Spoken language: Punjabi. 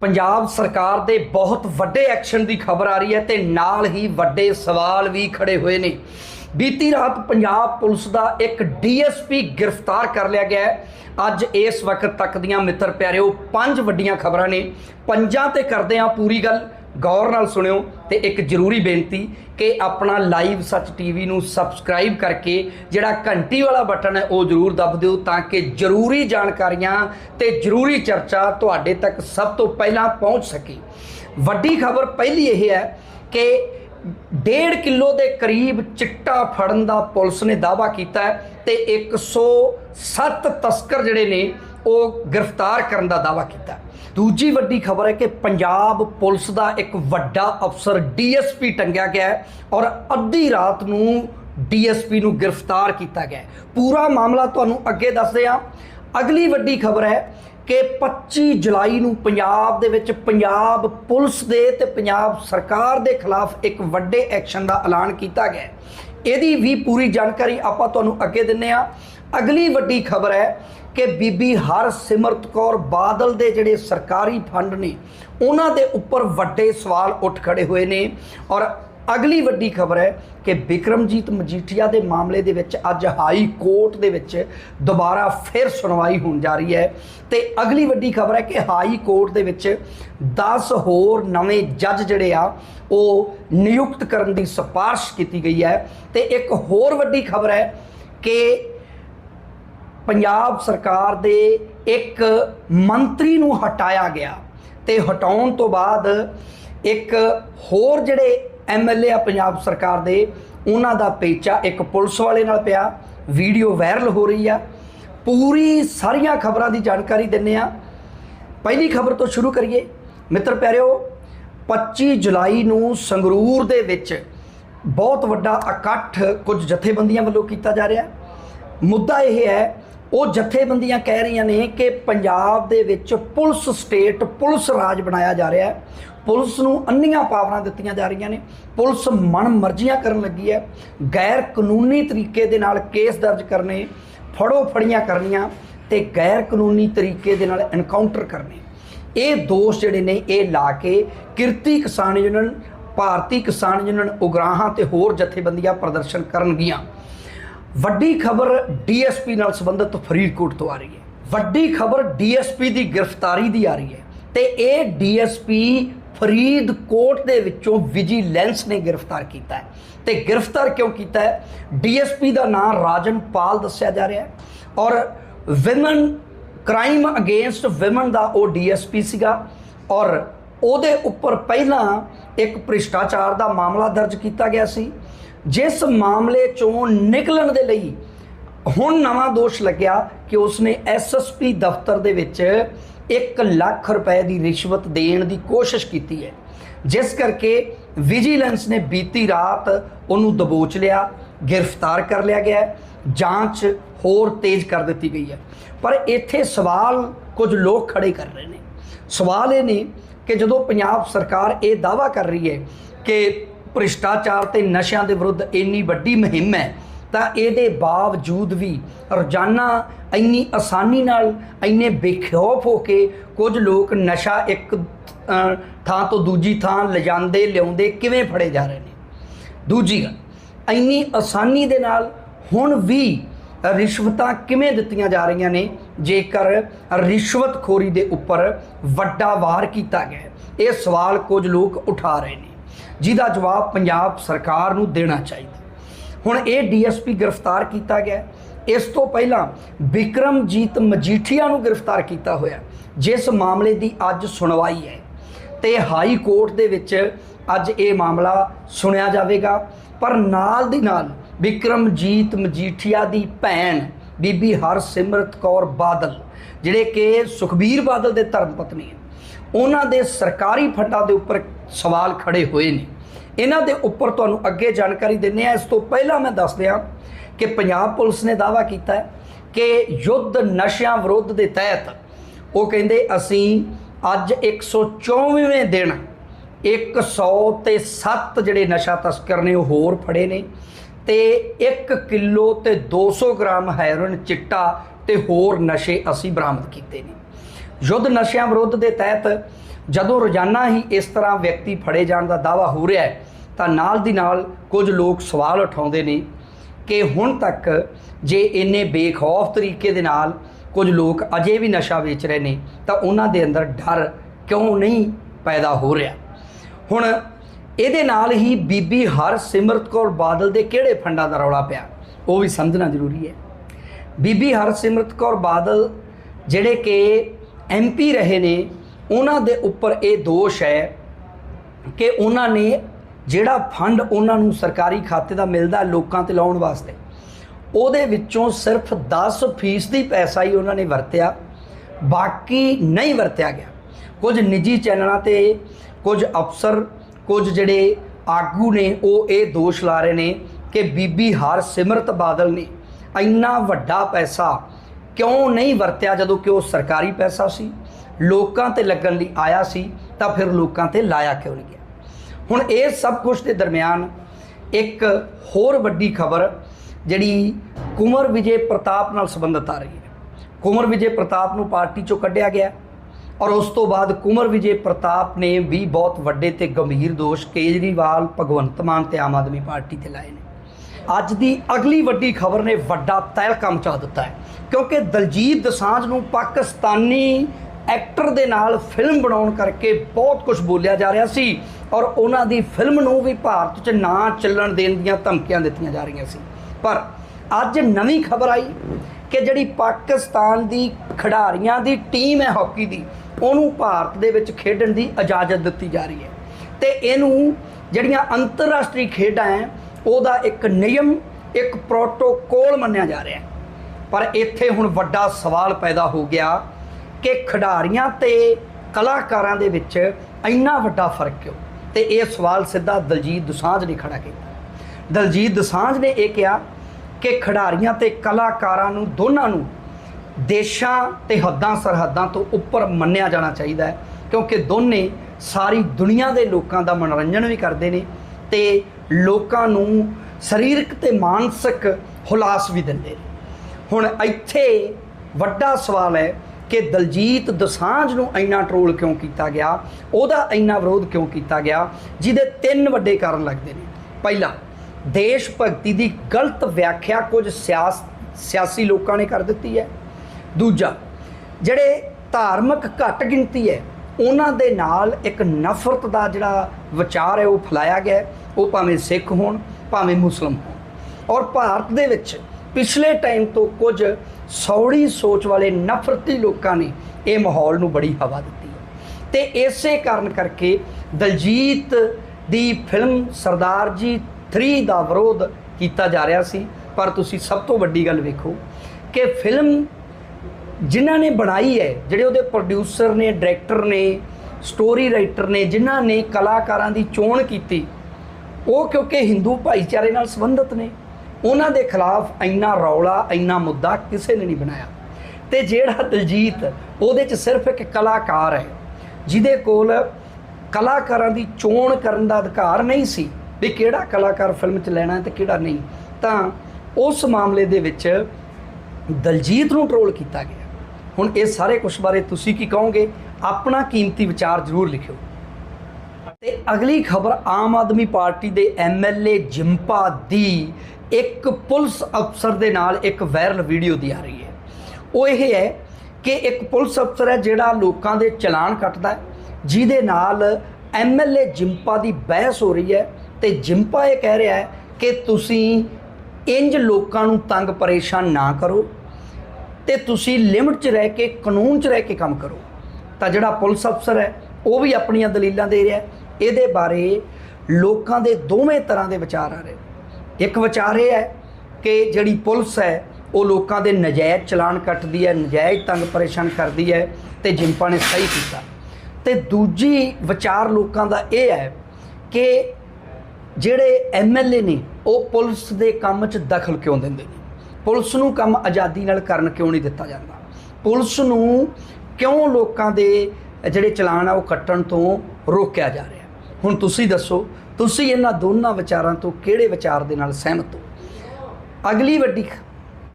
ਪੰਜਾਬ ਸਰਕਾਰ ਦੇ ਬਹੁਤ ਵੱਡੇ ਐਕਸ਼ਨ ਦੀ ਖਬਰ ਆ ਰਹੀ ਹੈ ਤੇ ਨਾਲ ਹੀ ਵੱਡੇ ਸਵਾਲ ਵੀ ਖੜੇ ਹੋਏ ਨੇ। ਬੀਤੀ ਰਾਤ ਪੰਜਾਬ ਪੁਲਿਸ ਦਾ ਇੱਕ ਡੀਐਸਪੀ ਗ੍ਰਿਫਤਾਰ ਕਰ ਲਿਆ ਗਿਆ ਹੈ। ਅੱਜ ਇਸ ਵਕਤ ਤੱਕ ਦੀਆਂ ਮਿੱਤਰ ਪਿਆਰਿਓ, ਪੰਜ ਵੱਡੀਆਂ ਖਬਰਾਂ ਨੇ। ਪੰਜਾਂ ਤੇ ਕਰਦੇ ਆ ਪੂਰੀ ਗੱਲ। ਗੌਰ ਨਾਲ ਸੁਣਿਓ ਤੇ ਇੱਕ ਜ਼ਰੂਰੀ ਬੇਨਤੀ ਕਿ ਆਪਣਾ ਲਾਈਵ ਸੱਚ ਟੀਵੀ ਨੂੰ ਸਬਸਕ੍ਰਾਈਬ ਕਰਕੇ ਜਿਹੜਾ ਘੰਟੀ ਵਾਲਾ ਬਟਨ ਹੈ ਉਹ ਜ਼ਰੂਰ ਦਬ ਦਿਓ ਤਾਂ ਕਿ ਜ਼ਰੂਰੀ ਜਾਣਕਾਰੀਆਂ ਤੇ ਜ਼ਰੂਰੀ ਚਰਚਾ ਤੁਹਾਡੇ ਤੱਕ ਸਭ ਤੋਂ ਪਹਿਲਾਂ ਪਹੁੰਚ ਸਕੇ ਵੱਡੀ ਖਬਰ ਪਹਿਲੀ ਇਹ ਹੈ ਕਿ 1.5 ਕਿਲੋ ਦੇ ਕਰੀਬ ਚਿੱਟਾ ਫੜਨ ਦਾ ਪੁਲਿਸ ਨੇ ਦਾਅਵਾ ਕੀਤਾ ਹੈ ਤੇ 107 ਤਸਕਰ ਜਿਹੜੇ ਨੇ ਉਹ ਗ੍ਰਿਫਤਾਰ ਕਰਨ ਦਾ ਦਾਅਵਾ ਕੀਤਾ ਹੈ। ਦੂਜੀ ਵੱਡੀ ਖਬਰ ਹੈ ਕਿ ਪੰਜਾਬ ਪੁਲਿਸ ਦਾ ਇੱਕ ਵੱਡਾ ਅਫਸਰ ਡੀਐਸਪੀ ਟੰਗਿਆ ਗਿਆ ਹੈ ਔਰ ਅੱਧੀ ਰਾਤ ਨੂੰ ਡੀਐਸਪੀ ਨੂੰ ਗ੍ਰਿਫਤਾਰ ਕੀਤਾ ਗਿਆ ਪੂਰਾ ਮਾਮਲਾ ਤੁਹਾਨੂੰ ਅੱਗੇ ਦੱਸਦੇ ਹਾਂ ਅਗਲੀ ਵੱਡੀ ਖਬਰ ਹੈ ਕਿ 25 ਜੁਲਾਈ ਨੂੰ ਪੰਜਾਬ ਦੇ ਵਿੱਚ ਪੰਜਾਬ ਪੁਲਿਸ ਦੇ ਤੇ ਪੰਜਾਬ ਸਰਕਾਰ ਦੇ ਖਿਲਾਫ ਇੱਕ ਵੱਡੇ ਐਕਸ਼ਨ ਦਾ ਐਲਾਨ ਕੀਤਾ ਗਿਆ ਇਹਦੀ ਵੀ ਪੂਰੀ ਜਾਣਕਾਰੀ ਆਪਾਂ ਤੁਹਾਨੂੰ ਅੱਗੇ ਦਿੰਨੇ ਆ ਅਗਲੀ ਵੱਡੀ ਖਬਰ ਹੈ ਕਿ ਬੀਬੀ ਹਰਸਿਮਰਤ ਕੌਰ ਬਾਦਲ ਦੇ ਜਿਹੜੇ ਸਰਕਾਰੀ ਫੰਡ ਨੇ, ਉਹਨਾਂ ਦੇ ਉੱਪਰ ਵੱਡੇ ਸਵਾਲ ਉੱਠ ਖੜੇ ਹੋਏ ਨੇ ਔਰ ਅਗਲੀ ਵੱਡੀ ਖਬਰ ਹੈ ਕਿ ਵਿਕਰਮਜੀਤ ਮਜੀਠੀਆ ਦੇ ਮਾਮਲੇ ਦੇ ਵਿੱਚ ਅੱਜ ਹਾਈ ਕੋਰਟ ਦੇ ਵਿੱਚ ਦੁਬਾਰਾ ਫਿਰ ਸੁਣਵਾਈ ਹੋਣ ਜਾ ਰਹੀ ਹੈ ਤੇ ਅਗਲੀ ਵੱਡੀ ਖਬਰ ਹੈ ਕਿ ਹਾਈ ਕੋਰਟ ਦੇ ਵਿੱਚ 10 ਹੋਰ ਨਵੇਂ ਜੱਜ ਜਿਹੜੇ ਆ, ਉਹ ਨਿਯੁਕਤ ਕਰਨ ਦੀ ਸਿਫਾਰਿਸ਼ ਕੀਤੀ ਗਈ ਹੈ ਤੇ ਇੱਕ ਹੋਰ ਵੱਡੀ ਖਬਰ ਹੈ ਕਿ ਪੰਜਾਬ ਸਰਕਾਰ ਦੇ ਇੱਕ ਮੰਤਰੀ ਨੂੰ ਹਟਾਇਆ ਗਿਆ ਤੇ ਹਟਾਉਣ ਤੋਂ ਬਾਅਦ ਇੱਕ ਹੋਰ ਜਿਹੜੇ ਐਮਐਲਏ ਆ ਪੰਜਾਬ ਸਰਕਾਰ ਦੇ, ਉਹਨਾਂ ਦਾ ਪੇਚਾ ਇੱਕ ਪੁਲਿਸ ਵਾਲੇ ਨਾਲ ਪਿਆ, ਵੀਡੀਓ ਵਾਇਰਲ ਹੋ ਰਹੀ ਆ। ਪੂਰੀ ਸਾਰੀਆਂ ਖਬਰਾਂ ਦੀ ਜਾਣਕਾਰੀ ਦਿੰਨੇ ਆ। ਪਹਿਲੀ ਖਬਰ ਤੋਂ ਸ਼ੁਰੂ ਕਰੀਏ। ਮਿੱਤਰ ਪਿਆਰਿਓ 25 ਜੁਲਾਈ ਨੂੰ ਸੰਗਰੂਰ ਦੇ ਵਿੱਚ ਬਹੁਤ ਵੱਡਾ ਇਕੱਠ ਕੁਝ ਜਥੇਬੰਦੀਆਂ ਵੱਲੋਂ ਕੀਤਾ ਜਾ ਰਿਹਾ। ਮੁੱਦਾ ਇਹ ਹੈ ਉਹ ਜਥੇਬੰਦੀਆਂ ਕਹਿ ਰਹੀਆਂ ਨੇ ਕਿ ਪੰਜਾਬ ਦੇ ਵਿੱਚ ਪੁਲਿਸ ਸਟੇਟ, ਪੁਲਿਸ ਰਾਜ ਬਣਾਇਆ ਜਾ ਰਿਹਾ ਹੈ। ਪੁਲਿਸ ਨੂੰ ਅੰਨੀਆਂ ਪਾਵਰਾਂ ਦਿੱਤੀਆਂ ਜਾ ਰਹੀਆਂ ਨੇ। ਪੁਲਿਸ ਮਨ ਮਰਜ਼ੀਆਂ ਕਰਨ ਲੱਗੀ ਹੈ। ਗੈਰ ਕਾਨੂੰਨੀ ਤਰੀਕੇ ਦੇ ਨਾਲ ਕੇਸ ਦਰਜ ਕਰਨੇ, ਫੜੋ ਫੜੀਆਂ ਕਰਨੀਆਂ ਤੇ ਗੈਰ ਕਾਨੂੰਨੀ ਤਰੀਕੇ ਦੇ ਨਾਲ ਐਨਕਾਊਂਟਰ ਕਰਨੇ। ਇਹ ਦੋਸ਼ ਜਿਹੜੇ ਨੇ, ਇਹ ਲਾ ਕੇ ਕਿਰਤੀ ਕਿਸਾਨ ਯੂਨੀਅਨ, ਭਾਰਤੀ ਕਿਸਾਨ ਯੂਨੀਅਨ ਉਗਰਾਹਾਂ ਤੇ ਹੋਰ ਜਥੇਬੰਦੀਆਂ ਪ੍ਰਦਰਸ਼ਨ ਕਰਨਗੀਆਂ। ਵੱਡੀ ਖਬਰ ਡੀਐਸਪੀ ਨਾਲ ਸੰਬੰਧਿਤ ਫਰੀਦਕੋਟ ਤੋਂ ਆ ਰਹੀ ਹੈ। ਵੱਡੀ ਖਬਰ ਡੀਐਸਪੀ ਦੀ ਗ੍ਰਿਫਤਾਰੀ ਦੀ ਆ ਰਹੀ ਹੈ ਤੇ ਇਹ ਡੀਐਸਪੀ ਫਰੀਦਕੋਟ ਦੇ ਵਿੱਚੋਂ ਵਿਜੀਲੈਂਸ ਨੇ ਗ੍ਰਿਫਤਾਰ ਕੀਤਾ ਹੈ। ਤੇ ਗ੍ਰਿਫਤਾਰ ਕਿਉਂ ਕੀਤਾ ਹੈ? ਡੀਐਸਪੀ ਦਾ ਨਾਮ ਰਾਜਨਪਾਲ ਦੱਸਿਆ ਜਾ ਰਿਹਾ ਹੈ ਔਰ ਵਿਮਨ ਕ੍ਰਾਈਮ ਅਗੇਂਸਟ ਵਿਮਨ ਦਾ ਉਹ ਡੀਐਸਪੀ ਸੀਗਾ ਔਰ ਉਹਦੇ ਉੱਪਰ ਪਹਿਲਾਂ ਇੱਕ ਭ੍ਰਿਸ਼ਟਾਚਾਰ ਦਾ ਮਾਮਲਾ ਦਰਜ ਕੀਤਾ ਗਿਆ ਸੀ। ਜਿਸ ਮਾਮਲੇ ਚੋਂ ਨਿਕਲਣ ਦੇ ਲਈ ਹੁਣ ਨਵਾਂ ਦੋਸ਼ ਲੱਗਿਆ ਕਿ ਉਸਨੇ ਐਸਐਸਪੀ ਦਫ਼ਤਰ ਦੇ ਵਿੱਚ 1 ਲੱਖ ਰੁਪਏ ਦੀ ਰਿਸ਼ਵਤ ਦੇਣ ਦੀ ਕੋਸ਼ਿਸ਼ ਕੀਤੀ ਹੈ। ਜਿਸ ਕਰਕੇ ਵਿਜੀਲੈਂਸ ਨੇ ਬੀਤੀ ਰਾਤ ਉਹਨੂੰ ਦਬੋਚ ਲਿਆ, ਗ੍ਰਿਫਤਾਰ ਕਰ ਲਿਆ ਗਿਆ ਜਾਂਚ ਹੋਰ ਤੇਜ਼ ਕਰ ਦਿੱਤੀ ਗਈ ਹੈ। ਪਰ ਇੱਥੇ ਸਵਾਲ ਕੁਝ ਲੋਕ ਖੜੇ ਕਰ ਰਹੇ ਨੇ। ਸਵਾਲ ਇਹ ਨੇ ਕਿ ਜਦੋਂ ਪੰਜਾਬ ਸਰਕਾਰ ਇਹ ਦਾਵਾ ਕਰ ਰਹੀ ਹੈ ਕਿ ਭ੍ਰਿਸ਼ਟਾਚਾਰ ਤੇ ਨਸ਼ਿਆਂ ਦੇ ਵਿਰੁੱਧ ਇੰਨੀ ਵੱਡੀ ਮੁਹਿੰਮ ਹੈ, ਤਾਂ ਇਹਦੇ ਬਾਵਜੂਦ ਵੀ ਰੋਜ਼ਾਨਾ ਇੰਨੀ ਆਸਾਨੀ ਨਾਲ ਇੰਨੇ ਬੇਖੌਫ ਹੋ ਕੇ ਕੁਝ ਲੋਕ ਨਸ਼ਾ ਇੱਕ ਥਾਂ ਤੋਂ ਦੂਜੀ ਥਾਂ ਲਿਜਾਂਦੇ, ਲਿਆਉਂਦੇ ਕਿਵੇਂ ਫੜੇ ਜਾ ਰਹੇ ਨੇ? ਦੂਜੀ ਗੱਲ, ਇੰਨੀ ਆਸਾਨੀ ਦੇ ਨਾਲ ਹੁਣ ਵੀ ਰਿਸ਼ਵਤਾਂ ਕਿਵੇਂ ਦਿੱਤੀਆਂ ਜਾ ਰਹੀਆਂ ਨੇ, ਜੇਕਰ ਰਿਸ਼ਵਤਖੋਰੀ ਦੇ ਉੱਪਰ ਵੱਡਾ ਵਾਰ ਕੀਤਾ ਗਿਆ ਇਹ ਸਵਾਲ ਕੁਝ ਲੋਕ ਉਠਾ ਰਹੇ ਨੇ। ਜਿਹਦਾ ਜਵਾਬ ਪੰਜਾਬ ਸਰਕਾਰ ਨੂੰ ਦੇਣਾ ਚਾਹੀਦਾ। ਹੁਣ ਇਹ ਡੀਐਸਪੀ ਗ੍ਰਿਫਤਾਰ ਕੀਤਾ ਗਿਆ। ਇਸ ਤੋਂ ਪਹਿਲਾਂ ਵਿਕਰਮਜੀਤ ਮਜੀਠੀਆ ਨੂੰ ਗ੍ਰਿਫਤਾਰ ਕੀਤਾ ਹੋਇਆ। ਜਿਸ ਮਾਮਲੇ ਦੀ ਅੱਜ ਸੁਣਵਾਈ ਹੈ। ਤੇ ਹਾਈ ਕੋਰਟ ਦੇ ਵਿੱਚ ਅੱਜ ਇਹ ਮਾਮਲਾ ਸੁਣਿਆ ਜਾਵੇਗਾ। ਪਰ ਨਾਲ ਦੀ ਨਾਲ ਵਿਕਰਮਜੀਤ ਮਜੀਠੀਆ ਦੀ ਭੈਣ ਬੀਬੀ ਹਰਸਿਮਰਤ ਕੌਰ ਬਾਦਲ, ਜਿਹੜੇ ਕਿ ਸੁਖਬੀਰ ਬਾਦਲ ਦੇ ਧਰਮ ਪਤਨੀ ਹੈ ਉਹਨਾਂ ਦੇ ਸਰਕਾਰੀ ਫੰਡਾਂ ਦੇ ਉੱਪਰ ਸਵਾਲ ਖੜੇ ਹੋਏ ਨੇ। ਇਹਨਾਂ ਦੇ ਉੱਪਰ ਤੁਹਾਨੂੰ ਅੱਗੇ ਜਾਣਕਾਰੀ ਦਿੰਨੇ ਆ ਇਸ ਤੋਂ ਪਹਿਲਾਂ ਮੈਂ ਦੱਸ ਦਿਆਂ ਕਿ ਪੰਜਾਬ ਪੁਲਿਸ ਨੇ ਦਾਅਵਾ ਕੀਤਾ ਹੈ ਕਿ ਯੁੱਧ ਨਸ਼ਿਆਂ ਵਿਰੁੱਧ ਦੇ ਤਹਿਤ ਉਹ ਕਹਿੰਦੇ, ਅਸੀਂ ਅੱਜ 124ਵੇਂ ਦਿਨ 100 ਤੇ 7 ਜਿਹੜੇ ਨਸ਼ਾ ਤਸਕਰ ਨੇ, ਉਹ ਹੋਰ ਫੜੇ ਨੇ ਤੇ 1 ਕਿਲੋ ਤੇ 200 ਗ੍ਰਾਮ ਹੈਰੋਇਨ, ਚਿੱਟਾ ਤੇ ਹੋਰ ਨਸ਼ੇ ਅਸੀਂ ਬਰਾਮਦ ਕੀਤੇ ਨੇ। ਯੁੱਧ ਨਸ਼ਿਆਂ ਵਿਰੁੱਧ ਦੇ ਤਹਿਤ ਜਦੋਂ ਰੋਜ਼ਾਨਾ ਹੀ ਇਸ ਤਰ੍ਹਾਂ ਵਿਅਕਤੀ ਫੜੇ ਜਾਣ ਦਾ ਦਾਵਾ ਹੋ ਰਿਹਾ ਹੈ, ਤਾਂ ਨਾਲ ਦੀ ਨਾਲ ਕੁਝ ਲੋਕ ਸਵਾਲ ਉਠਾਉਂਦੇ ਨੇ ਕਿ ਹੁਣ ਤੱਕ ਜੇ ਇੰਨੇ ਬੇਖੌਫ ਤਰੀਕੇ ਦੇ ਨਾਲ ਕੁਝ ਲੋਕ ਅਜੇ ਵੀ ਨਸ਼ਾ ਵੇਚ ਰਹੇ ਨੇ, ਤਾਂ ਉਹਨਾਂ ਦੇ ਅੰਦਰ ਡਰ ਕਿਉਂ ਨਹੀਂ ਪੈਦਾ ਹੋ ਰਿਹਾ? ਹੁਣ ਇਹਦੇ ਨਾਲ ਹੀ ਬੀਬੀ ਹਰਸਿਮਰਤ ਕੌਰ ਬਾਦਲ ਦੇ ਕਿਹੜੇ ਫੰਡਾਂ ਦਾ ਰੌਲਾ ਪਿਆ? ਉਹ ਵੀ ਸਮਝਣਾ ਜ਼ਰੂਰੀ ਹੈ। ਬੀਬੀ ਹਰਸਿਮਰਤ ਕੌਰ ਬਾਦਲ, ਜਿਹੜੇ ਕਿ ਐਮਪੀ ਰਹੇ ਨੇ, ਉਹਨਾਂ ਦੇ ਉੱਪਰ ਇਹ ਦੋਸ਼ ਹੈ ਕਿ ਉਹਨਾਂ ਨੇ ਜਿਹੜਾ ਫੰਡ ਉਹਨਾਂ ਨੂੰ ਸਰਕਾਰੀ ਖਾਤੇ ਦਾ ਮਿਲਦਾ ਲੋਕਾਂ ਤੇ ਲਾਉਣ ਵਾਸਤੇ, ਉਹਦੇ ਵਿੱਚੋਂ ਸਿਰਫ 10% ਪੈਸਾ ਹੀ ਉਹਨਾਂ ਨੇ ਵਰਤਿਆ, ਬਾਕੀ ਨਹੀਂ ਵਰਤਿਆ ਗਿਆ। ਕੁਝ ਨਿੱਜੀ ਚੈਨਲਾਂ ਤੇ, ਕੁਝ ਅਫਸਰ, ਕੁਝ ਜਿਹੜੇ ਆਗੂ ਨੇ, ਉਹ ਇਹ ਦੋਸ਼ ਲਾ ਰਹੇ ਨੇ ਕਿ ਬੀਬੀ ਹਰਸਿਮਰਤ ਬਾਦਲ ਨੇ ਇੰਨਾ ਵੱਡਾ ਪੈਸਾ ਕਿਉਂ ਨਹੀਂ ਵਰਤਿਆ ਜਦੋਂ ਕਿ ਉਹ ਸਰਕਾਰੀ ਪੈਸਾ ਸੀ? ਲੋਕਾਂ ਤੇ ਲੱਗਣ ਲਈ ਆਇਆ ਸੀ, ਤਾਂ ਫਿਰ ਲੋਕਾਂ ਤੇ ਲਾਇਆ ਕਿਉਂ ਨਹੀਂ ਗਿਆ? ਹੁਣ ਇਹ ਸਭ ਕੁਝ ਦੇ ਦਰਮਿਆਨ ਇੱਕ ਹੋਰ ਵੱਡੀ ਖਬਰ ਜਿਹੜੀ ਕੁਮਰ ਵਿਜੇ ਪ੍ਰਤਾਪ ਨਾਲ ਸੰਬੰਧਿਤ ਆ ਰਹੀ ਹੈ। ਕੁਮਰ ਵਿਜੇ ਪ੍ਰਤਾਪ ਨੂੰ ਪਾਰਟੀ ਚੋਂ ਕੱਢਿਆ ਗਿਆ ਔਰ ਉਸ ਤੋਂ ਬਾਅਦ ਕੁਮਰ ਵਿਜੇ ਪ੍ਰਤਾਪ ਨੇ ਵੀ ਬਹੁਤ ਵੱਡੇ ਤੇ ਗੰਭੀਰ ਦੋਸ਼ ਕੇਜਰੀਵਾਲ, ਭਗਵੰਤ ਮਾਨ ਤੇ ਆਮ ਆਦਮੀ ਪਾਰਟੀ ਤੇ ਲਾਏ ਨੇ। ਅੱਜ ਦੀ ਅਗਲੀ ਵੱਡੀ ਖਬਰ ਨੇ ਵੱਡਾ ਤਹਿਲਕਾ ਮਚਾ ਦਿੱਤਾ ਹੈ, ਕਿਉਂਕਿ ਦਲਜੀਤ ਦਸਾਂਝ ਨੂੰ ਪਾਕਿਸਤਾਨੀ ਐਕਟਰ ਦੇ ਨਾਲ ਫਿਲਮ ਬਣਾਉਣ ਕਰਕੇ ਬਹੁਤ ਕੁਝ ਬੋਲਿਆ ਜਾ ਰਿਹਾ ਸੀ ਔਰ ਉਹਨਾਂ ਦੀ ਫਿਲਮ ਨੂੰ ਵੀ ਭਾਰਤ 'ਚ ਨਾ ਚੱਲਣ ਦੇਣ ਦੀਆਂ ਧਮਕੀਆਂ ਦਿੱਤੀਆਂ ਜਾ ਰਹੀਆਂ ਸੀ। ਪਰ ਅੱਜ ਨਵੀਂ ਖਬਰ ਆਈ ਕਿ ਜਿਹੜੀ ਪਾਕਿਸਤਾਨ ਦੀ ਖਿਡਾਰੀਆਂ ਦੀ ਟੀਮ ਹੈ ਹਾਕੀ ਦੀ, ਉਹਨੂੰ ਭਾਰਤ ਦੇ ਵਿੱਚ ਖੇਡਣ ਦੀ ਇਜਾਜ਼ਤ ਦਿੱਤੀ ਜਾ ਰਹੀ ਹੈ। ਤੇ ਇਹਨੂੰ ਜਿਹੜੀਆਂ ਅੰਤਰਰਾਸ਼ਟਰੀ ਖੇਡਾਂ ਹੈ ਉਹਦਾ ਇੱਕ ਨਿਯਮ, ਇੱਕ ਪ੍ਰੋਟੋਕੋਲ ਮੰਨਿਆ ਜਾ ਰਿਹਾ ਹੈ। ਪਰ ਇੱਥੇ ਹੁਣ ਵੱਡਾ ਸਵਾਲ ਪੈਦਾ ਹੋ ਗਿਆ ਕਿ ਖਿਡਾਰੀਆਂ ਤੇ ਕਲਾਕਾਰਾਂ ਦੇ ਵਿੱਚ ਇੰਨਾ ਵੱਡਾ ਫ਼ਰਕ ਕਿਉਂ? ਤੇ ਇਹ ਸਵਾਲ ਸਿੱਧਾ ਦਲਜੀਤ ਦੁਸਾਂਝ ਨੇ ਖੜਾ ਕੀਤਾ। ਦਲਜੀਤ ਦੁਸਾਂਝ ਨੇ ਇਹ ਕਿਹਾ ਕਿ ਖਿਡਾਰੀਆਂ ਤੇ ਕਲਾਕਾਰਾਂ ਨੂੰ, ਦੋਨਾਂ ਨੂੰ ਦੇਸ਼ਾਂ ਤੇ ਹੱਦਾਂ ਸਰਹੱਦਾਂ ਤੋਂ ਉੱਪਰ ਮੰਨਿਆ ਜਾਣਾ ਚਾਹੀਦਾ ਹੈ, ਕਿਉਂਕਿ ਦੋਨੇ ਸਾਰੀ ਦੁਨੀਆ ਦੇ ਲੋਕਾਂ ਦਾ ਮਨੋਰੰਜਨ ਵੀ ਕਰਦੇ ਨੇ ਤੇ ਲੋਕਾਂ ਨੂੰ ਸਰੀਰਕ ਤੇ ਮਾਨਸਿਕ ਹੁਲਾਸ ਵੀ ਦਿੰਦੇ ਨੇ। ਹੁਣ ਇੱਥੇ ਵੱਡਾ ਸਵਾਲ ਹੈ ਕਿ ਦਲਜੀਤ ਦਸਾਂਝ ਨੂੰ ਇੰਨਾ ਟਰੋਲ ਕਿਉਂ ਕੀਤਾ ਗਿਆ? ਉਹਦਾ ਇੰਨਾ ਵਿਰੋਧ ਕਿਉਂ ਕੀਤਾ ਗਿਆ? ਜਿਹਦੇ ਤਿੰਨ ਵੱਡੇ ਕਾਰਨ ਲੱਗਦੇ ਨੇ। ਪਹਿਲਾ, ਦੇਸ਼ ਭਗਤੀ ਦੀ ਗਲਤ ਵਿਆਖਿਆ ਕੁਝ ਸਿਆਸ, ਸਿਆਸੀ ਲੋਕਾਂ ਨੇ ਕਰ ਦਿੱਤੀ ਹੈ। ਦੂਜਾ, ਜਿਹੜੇ ਧਾਰਮਿਕ ਘੱਟ ਗਿਣਤੀ ਹੈ, ਉਹਨਾਂ ਦੇ ਨਾਲ ਇੱਕ ਨਫ਼ਰਤ ਦਾ ਜਿਹੜਾ ਵਿਚਾਰ ਹੈ, ਉਹ ਫੈਲਾਇਆ ਗਿਆ ਉਹ ਭਾਵੇਂ ਸਿੱਖ ਹੋਣ, ਭਾਵੇਂ ਮੁਸਲਮ ਹੋਣ। ਔਰ ਭਾਰਤ ਦੇ ਵਿੱਚ ਪਿਛਲੇ ਟਾਈਮ ਤੋਂ ਕੁਝ ਸੌੜੀ ਸੋਚ ਵਾਲੇ ਨਫ਼ਰਤੀ ਲੋਕਾਂ ਨੇ ਇਹ ਮਾਹੌਲ ਨੂੰ ਬੜੀ ਹਵਾ ਦਿੱਤੀ ਹੈ। ਤੇ ਇਸੇ ਕਾਰਨ ਕਰਕੇ ਦਲਜੀਤ ਦੀ ਫਿਲਮ ਸਰਦਾਰ ਜੀ 3 ਦਾ ਵਿਰੋਧ ਕੀਤਾ ਜਾ ਰਿਹਾ ਸੀ। ਪਰ ਤੁਸੀਂ ਸਭ ਤੋਂ ਵੱਡੀ ਗੱਲ ਵੇਖੋ ਕਿ ਫਿਲਮ ਜਿਨ੍ਹਾਂ ਨੇ ਬਣਾਈ ਹੈ, ਜਿਹੜੇ ਉਹਦੇ ਪ੍ਰੋਡਿਊਸਰ ਨੇ ਡਾਇਰੈਕਟਰ ਨੇ ਸਟੋਰੀ ਰਾਈਟਰ ਨੇ, ਜਿਨ੍ਹਾਂ ਨੇ ਕਲਾਕਾਰਾਂ ਦੀ ਚੋਣ ਕੀਤੀ ਉਹ ਕਿਉਂਕਿ ਹਿੰਦੂ ਭਾਈਚਾਰੇ ਨਾਲ ਸੰਬੰਧਿਤ ਨੇ। ਉਹਨਾਂ ਦੇ ਖਿਲਾਫ ਇੰਨਾ ਰੌਲਾ, ਇੰਨਾ ਮੁੱਦਾ ਕਿਸੇ ਨੇ ਨਹੀਂ ਬਣਾਇਆ। ਤੇ ਜਿਹੜਾ ਦਲਜੀਤ, ਉਹਦੇ 'ਚ ਸਿਰਫ ਇੱਕ ਕਲਾਕਾਰ ਹੈ, ਜਿਹਦੇ ਕੋਲ ਕਲਾਕਾਰਾਂ ਦੀ ਚੋਣ ਕਰਨ ਦਾ ਅਧਿਕਾਰ ਨਹੀਂ ਸੀ ਵੀ ਕਿਹੜਾ ਕਲਾਕਾਰ ਫਿਲਮ 'ਚ ਲੈਣਾ ਹੈ ਤੇ ਕਿਹੜਾ ਨਹੀਂ। ਤਾਂ ਉਸ ਮਾਮਲੇ ਦੇ ਵਿੱਚ ਦਲਜੀਤ ਨੂੰ ਟਰੋਲ ਕੀਤਾ ਗਿਆ। ਹੁਣ ਇਹ ਸਾਰੇ ਕੁਝ ਬਾਰੇ ਤੁਸੀਂ ਕੀ ਕਹੋਗੇ? ਆਪਣਾ ਕੀਮਤੀ ਵਿਚਾਰ ਜ਼ਰੂਰ ਲਿਖਿਓ। ਤੇ ਅਗਲੀ ਖਬਰ ਆਮ ਆਦਮੀ ਪਾਰਟੀ ਦੇ ਐਮਐਲਏ ਜਿੰਪਾ ਦੀ ਇੱਕ ਪੁਲਿਸ ਅਫਸਰ ਦੇ ਨਾਲ ਇੱਕ ਵਾਇਰਲ ਵੀਡੀਓ ਦੀ ਆ ਰਹੀ ਹੈ। ਉਹ ਇਹ ਹੈ ਕਿ ਇੱਕ ਪੁਲਿਸ ਅਫਸਰ ਹੈ ਜਿਹੜਾ ਲੋਕਾਂ ਦੇ ਚਲਾਨ ਕੱਟਦਾ ਹੈ, ਜਿਹਦੇ ਨਾਲ ਐਮਐਲਏ ਜਿੰਪਾ ਦੀ ਬਹਿਸ ਹੋ ਰਹੀ ਹੈ ਤੇ ਜਿੰਪਾ ਇਹ ਕਹਿ ਰਿਹਾ ਹੈ ਕਿ ਤੁਸੀਂ ਇੰਜ ਲੋਕਾਂ ਨੂੰ ਤੰਗ ਪਰੇਸ਼ਾਨ ਨਾ ਕਰੋ ਤੇ ਤੁਸੀਂ ਲਿਮਟ 'ਚ ਰਹਿ ਕੇ ਕਾਨੂੰਨ 'ਚ ਰਹਿ ਕੇ ਕੰਮ ਕਰੋ। ਤਾਂ ਜਿਹੜਾ ਪੁਲਿਸ ਅਫਸਰ ਹੈ, ਉਹ ਵੀ ਆਪਣੀਆਂ ਦਲੀਲਾਂ ਦੇ ਰਿਹਾ ਇਹਦੇ ਬਾਰੇ ਲੋਕਾਂ ਦੇ ਦੋਵੇਂ ਤਰ੍ਹਾਂ ਦੇ ਵਿਚਾਰ ਆ ਰਹੇ ਨੇ। ਇੱਕ ਵਿਚਾਰ ਇਹ ਹੈ ਕਿ ਜਿਹੜੀ ਪੁਲਿਸ ਹੈ, ਉਹ ਲੋਕਾਂ ਦੇ ਨਜਾਇਜ਼ ਚਲਾਨ ਕੱਟਦੀ ਹੈ, ਨਜਾਇਜ਼ ਤੰਗ ਪਰੇਸ਼ਾਨ ਕਰਦੀ ਹੈ ਤੇ ਜਿੰਪਾ ਨੇ ਸਹੀ ਕੀਤਾ। ਤੇ ਦੂਜੀ ਵਿਚਾਰ ਲੋਕਾਂ ਦਾ ਇਹ ਹੈ ਕਿ ਜਿਹੜੇ ਐਮਐਲਏ ਨੇ, ਉਹ ਪੁਲਿਸ ਦੇ ਕੰਮ 'ਚ ਦਖਲ ਕਿਉਂ ਦਿੰਦੇ ਨੇ? ਪੁਲਿਸ ਨੂੰ ਕੰਮ ਆਜ਼ਾਦੀ ਨਾਲ ਕਰਨ ਕਿਉਂ ਨਹੀਂ ਦਿੱਤਾ ਜਾਂਦਾ? ਪੁਲਿਸ ਨੂੰ ਕਿਉਂ ਲੋਕਾਂ ਦੇ ਜਿਹੜੇ ਚਲਾਨ ਆ, ਉਹ ਕੱਟਣ ਤੋਂ ਰੋਕਿਆ ਜਾ ਰਿਹਾ? ਹੁਣ ਤੁਸੀਂ ਦੱਸੋ, ਤੁਸੀਂ ਇਹਨਾਂ ਦੋਨਾਂ ਵਿਚਾਰਾਂ ਤੋਂ ਕਿਹੜੇ ਵਿਚਾਰ ਦੇ ਨਾਲ ਸਹਿਮਤ ਹੋ? ਅਗਲੀ ਵੱਡੀ